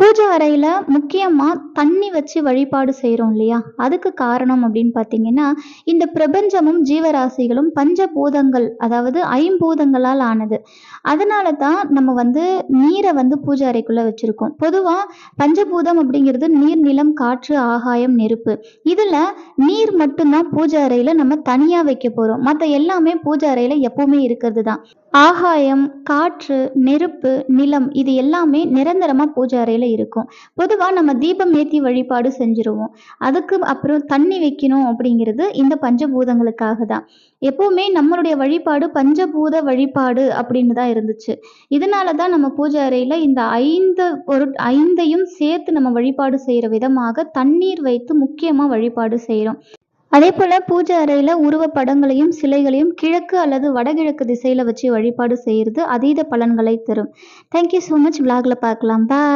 பூஜை அறையில் முக்கியமாக தண்ணி வச்சு வழிபாடு செய்கிறோம் இல்லையா? அதுக்கு காரணம் அப்படின்னு பார்த்தீங்கன்னா இந்த பிரபஞ்சமும் ஜீவராசிகளும் பஞ்சபூதங்கள் அதாவது ஐம்பூதங்களால் ஆனது. அதனால தான் நம்ம வந்து நீரை வந்து பூஜை அறைக்குள்ளே வச்சுருக்கோம். பொதுவாக பஞ்சபூதம் அப்படிங்கிறது நீர் நிலம் காற்று ஆகாயம் நெருப்பு. இதில் நீர் மட்டும்தான் பூஜை அறையில் நம்ம தனியாக வைக்க போகிறோம் மற்ற எல்லாமே பூஜை அறையில் எப்பவுமே இருக்கிறது தான் ஆகாயம் காற்று நெருப்பு நிலம் இது எல்லாமே நிரந்தரமாக பூஜை அறையில் இருக்கும். பொதுவாக நம்ம தீபம் ஏற்றி வழிபாடு செஞ்சுருவோம். அதுக்கு அப்புறம் தண்ணி வைக்கணும் அப்படிங்கிறது இந்த பஞ்சபூதங்களுக்காக தான். எப்போவுமே நம்மளுடைய வழிபாடு பஞ்சபூத வழிபாடு அப்படின்னு தான் இருந்துச்சு. இதனால தான் நம்ம பூஜை அறையில் இந்த ஐந்து ஒரு ஐந்தையும் சேர்த்து நம்ம வழிபாடு செய்கிற விதமாக தண்ணீர் வைத்து முக்கியமாக வழிபாடு செய்கிறோம் அதே போல் பூஜை அறையில் உருவ படங்களையும் சிலைகளையும் கிழக்கு அல்லது வடகிழக்கு திசையில் வச்சு வழிபாடு செய்கிறது அதீத பலன்களை தரும். தேங்க்யூ ஸோ மச் விலாகில் பார்க்கலாம். பாய்